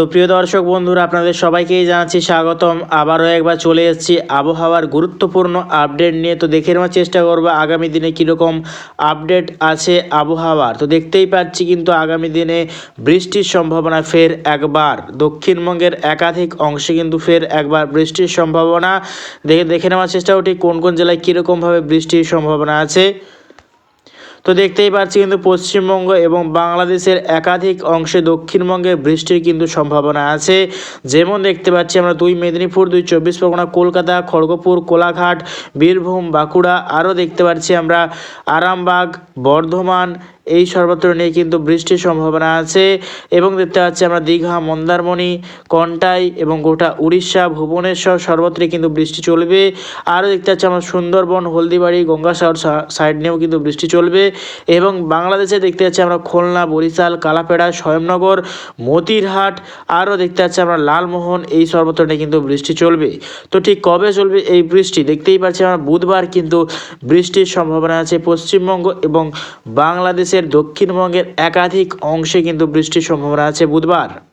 তো প্রিয় দর্শক বন্ধুরা, আপনাদের সবাইকেই জানাচ্ছি স্বাগতম। আবারও একবার চলে এসেছি আবহাওয়ার গুরুত্বপূর্ণ আপডেট নিয়ে। তো দেখে নেওয়ার চেষ্টা করব আগামী দিনে কীরকম আপডেট আছে আবহাওয়ার। তো দেখতেই পাচ্ছি কিন্তু আগামী দিনে বৃষ্টির সম্ভাবনা ফের একবার। দক্ষিণবঙ্গের একাধিক অংশে কিন্তু ফের একবার বৃষ্টির সম্ভাবনা। দেখে দেখে নেওয়ার চেষ্টা করি কোন কোন জেলায় কীরকমভাবে বৃষ্টির সম্ভাবনা আছে। তো দেখতেই পাচ্ছি কিন্তু পশ্চিমবঙ্গ এবং বাংলাদেশের একাধিক অংশে দক্ষিণবঙ্গে বৃষ্টির কিন্তু সম্ভাবনা আছে। যেমন দেখতে পাচ্ছি আমরা দুই মেদিনীপুর, দুই চব্বিশ পরগনা, কলকাতা, খড়গপুর, কোলাঘাট, বীরভূম, বাঁকুড়া, আরও দেখতে পাচ্ছি আমরা আরামবাগ, বর্ধমান এই সর্বত্র নিয়ে কিন্তু বৃষ্টির সম্ভাবনা আছে এবং দেখতে পাচ্ছি আমরা দীঘা, মন্দারমণি, কন্টাই এবং গোটা উড়িষ্যা, ভুবনেশ্বর সর্বত্রই কিন্তু বৃষ্টি চলবে। আরও দেখতে পাচ্ছি আমরা সুন্দরবন, হলদিবাড়ি, গঙ্গাসাগর সাইড নিয়েও কিন্তু বৃষ্টি চলবে এবং বাংলাদেশে দেখতে পাচ্ছি আমরা খুলনা, বরিশাল, কালাপেড়া, স্বয়ংনগর, মতিরহাট, আরও দেখতে পাচ্ছি আমরা লালমোহন, এই সর্বত্র নিয়ে কিন্তু বৃষ্টি চলবে। তো ঠিক কবে চলবে এই বৃষ্টি? দেখতেই পাচ্ছি আমরা বুধবার কিন্তু বৃষ্টির সম্ভাবনা আছে পশ্চিমবঙ্গ এবং বাংলাদেশের দক্ষিণবঙ্গের একাধিক অংশে কিন্তু বৃষ্টির সম্ভাবনা আছে বুধবার।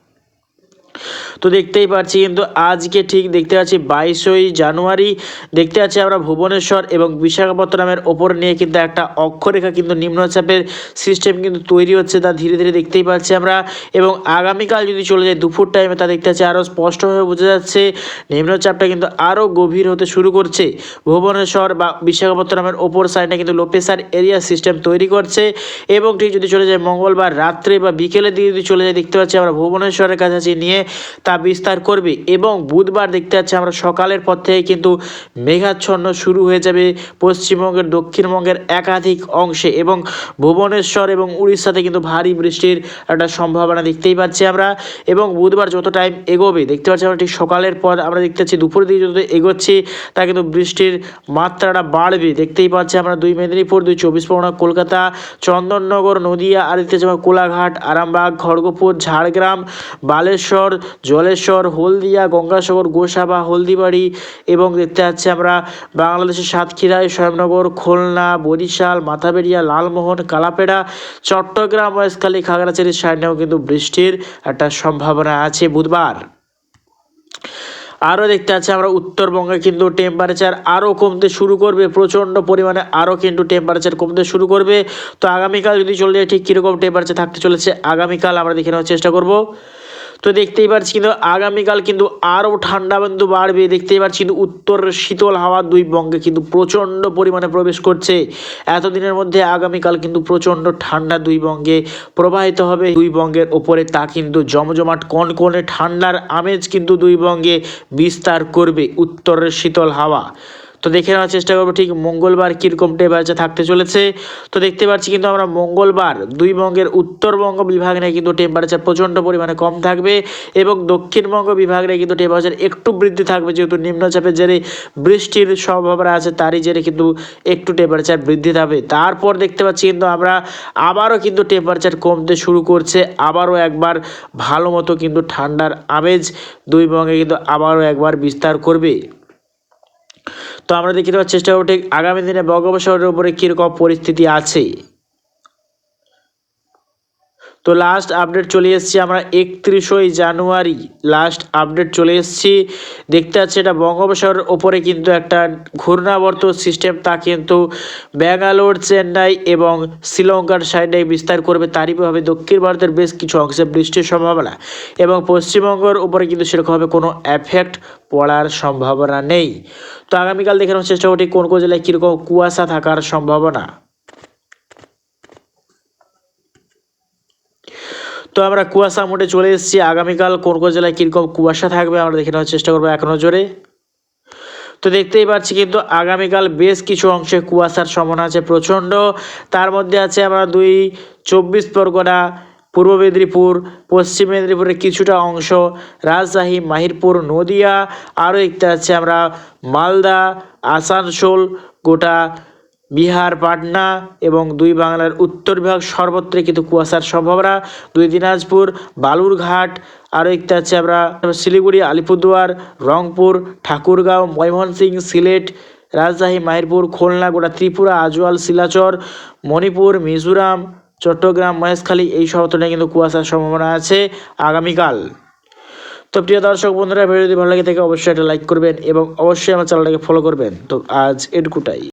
তো দেখতেই পাচ্ছি কিন্তু আজকে ঠিক দেখতে পাচ্ছি বাইশই জানুয়ারি। দেখতে পাচ্ছি আমরা ভুবনেশ্বর এবং বিশাখাপত্তনমের ওপর নিয়ে কিন্তু একটা অক্ষরেখা কিন্তু নিম্নচাপের সিস্টেম কিন্তু তৈরি হচ্ছে তা ধীরে ধীরে দেখতেই পাচ্ছি আমরা। এবং আগামীকাল যদি চলে যায় দুপুর টাইমে তা দেখতে পাচ্ছি আরও স্পষ্টভাবে বোঝা যাচ্ছে, নিম্নচাপটা কিন্তু আরও গভীর হতে শুরু করছে। ভুবনেশ্বর বা বিশাখাপত্তনমের ওপর সাইডে কিন্তু লো প্রেসার এরিয়া সিস্টেম তৈরি করছে। এবং ঠিক যদি চলে যায় মঙ্গলবার রাত্রে বা বিকেলের দিকে যদি চলে যায়, দেখতে পাচ্ছি আমরা ভুবনেশ্বরের কাছাকাছি নিয়ে তা বিস্তার করবে এবং বুধবার দেখতে পাচ্ছি আমরা সকালের পর থেকে কিন্তু মেঘাচ্ছন্ন শুরু হয়ে যাবে পশ্চিমবঙ্গের, দক্ষিণবঙ্গের একাধিক অংশে এবং ভুবনেশ্বর এবং উড়িষ্যাতে কিন্তু ভারী বৃষ্টির একটা সম্ভাবনা দেখতেই পাচ্ছি আমরা এবং বুধবার যত টাইম এগোবে, দেখতে পাচ্ছি আমরা ঠিক সকালের পর আমরা দেখতে পাচ্ছি দুপুরের দিকে যত এগোচ্ছি, তা কিন্তু বৃষ্টির মাত্রাটা বাড়বে। দেখতেই পাচ্ছি আমরা দুই মেদিনীপুর, দুই চব্বিশ পরগনা, কলকাতা, চন্দননগর, নদিয়া, আর দেখতে পাচ্ছি কোলাঘাট, আরামবাগ, খড়গপুর, ঝাড়গ্রাম, বালেশ্বর জলেশ্বর, হলদিয়া, গঙ্গাসাগর, গোসাবা, হলদিবাড়ি এবং দেখতে পাচ্ছি আমরা বাংলাদেশের সাতক্ষীরায় স্বয়ংনগর, খুলনা, বরিশাল মাথাবেড়িয়া লালমোহন, কালাপেড়া, চট্টগ্রাম মহেশখালী খাগড়াছড়ির সাইডেও কিন্তু বৃষ্টির একটা সম্ভাবনা আছে বুধবার। আরও দেখতে পাচ্ছি আমরা উত্তরবঙ্গে কিন্তু টেম্পারেচার আরও কমতে শুরু করবে, প্রচণ্ড পরিমাণে আরও কিন্তু টেম্পারেচার কমতে শুরু করবে। তো আগামীকাল যদি চলে যায়, ঠিক কীরকম টেম্পারেচার থাকতে চলেছে, আগামীকাল আমরা দেখে নেওয়ার চেষ্টা করব। তো দেখতেই পাচ্ছি কিন্তু আগামীকাল কিন্তু আরও ঠান্ডা বিন্দু বাড়বে। দেখতেই পাচ্ছি কিন্তু উত্তর শীতল হাওয়া দুই বঙ্গে কিন্তু প্রচণ্ড পরিমাণে প্রবেশ করছে। এতদিনের মধ্যে আগামীকাল কিন্তু প্রচণ্ড ঠান্ডা দুই বঙ্গে প্রবাহিত হবে। দুই বঙ্গের ওপরে তা কিন্তু জমজমাট কনকনে ঠান্ডার আমেজ কিন্তু দুই বঙ্গে বিস্তার করবে উত্তরের শীতল হাওয়া। তো দেখে নেওয়ার চেষ্টা করব, ঠিক মঙ্গলবার কীরকম টেম্পারেচার থাকতে চলেছে। তো দেখতে পাচ্ছি কিন্তু আমরা মঙ্গলবার দুই বঙ্গের উত্তরবঙ্গ বিভাগ নিয়ে কিন্তু টেম্পারেচার প্রচণ্ড পরিমাণে কম থাকবে এবং দক্ষিণবঙ্গ বিভাগ নিয়ে কিন্তু টেম্পারেচার একটু বৃদ্ধি থাকবে, যেহেতু নিম্নচাপের জেরে বৃষ্টির সম্ভাবনা আছে, তারই জেরে কিন্তু একটু টেম্পারেচার বৃদ্ধি থাকবে। তারপর দেখতে পাচ্ছি কিন্তু আমরা আবারও কিন্তু টেম্পারেচার কমতে শুরু করছে, আবারও একবার ভালো মতো কিন্তু ঠান্ডার আমেজ দুই বঙ্গে কিন্তু আবারও একবার বিস্তার করবে। তো আমরা দেখতে পাচ্ছি চেষ্টা করব ঠিক আগামী দিনে বঙ্গোপসাগরের উপরে কীরকম পরিস্থিতি আছে। তো লাস্ট আপডেট চলে এসেছি আমরা একত্রিশই জানুয়ারি। লাস্ট আপডেট চলে এসেছি। দেখতে পাচ্ছি এটা বঙ্গোপসাগরের ওপরে কিন্তু একটা ঘূর্ণাবর্ত সিস্টেম তা কিন্তু ব্যাঙ্গালোর, চেন্নাই এবং শ্রীলঙ্কার সাইডে বিস্তার করবে। তারই প্রভাবে দক্ষিণ ভারতের বেশ কিছু অংশে বৃষ্টির সম্ভাবনা এবং পশ্চিমবঙ্গের উপরে কিন্তু সেরকমভাবে কোনো এফেক্ট পড়ার সম্ভাবনা নেই। তো আগামীকাল দেখানোর চেষ্টা করি কোন কোন জেলায় কীরকম কুয়াশা থাকার সম্ভাবনা। তো আমরা কুয়াশা মোটে চলে এসেছি। আগামীকাল কোন কোন জেলায় কীরকম কুয়াশা থাকবে আমরা দেখে নেওয়ার চেষ্টা করব এক নজরে তো দেখতেই পাচ্ছি কিন্তু আগামীকাল বেশ কিছু অংশে কুয়াশার সম্ভাবনা আছে প্রচণ্ড। তার মধ্যে আছে আমরা দুই চব্বিশ পরগনা, পূর্ব মেদিনীপুর, পশ্চিম মেদিনীপুরের কিছুটা অংশ, রাজশাহী, মাহিরপুর, নদিয়া, আরও একটা আছে আমরা মালদা, আসানসোল, গোটা বিহার, পাটনা এবং দুই বাংলার উত্তর বিভাগ সর্বত্রই কিন্তু কুয়াশার সম্ভাবনা। দুই দিনাজপুর, বালুরঘাট, আরও একটি আছে আমরা, শিলিগুড়ি, আলিপুরদুয়ার, রংপুর, ঠাকুরগাঁও ময়মনসিংহ সিলেট, রাজশাহী, মাহিরপুর, খুলনা, গোটা ত্রিপুরা, আজওয়াল, শিলাচর, মণিপুর, মিজোরাম, চট্টগ্রাম, মহেশখালী, এই সর্বত্র কিন্তু কুয়াশার সম্ভাবনা আছে আগামীকাল। তো প্রিয় দর্শক বন্ধুরা ভিডিও যদি ভালো লাগে থাকে অবশ্যই একটা লাইক করবেন এবং অবশ্যই আমার চ্যানেলটাকে ফলো করবেন। তো আজ এটুকুটাই।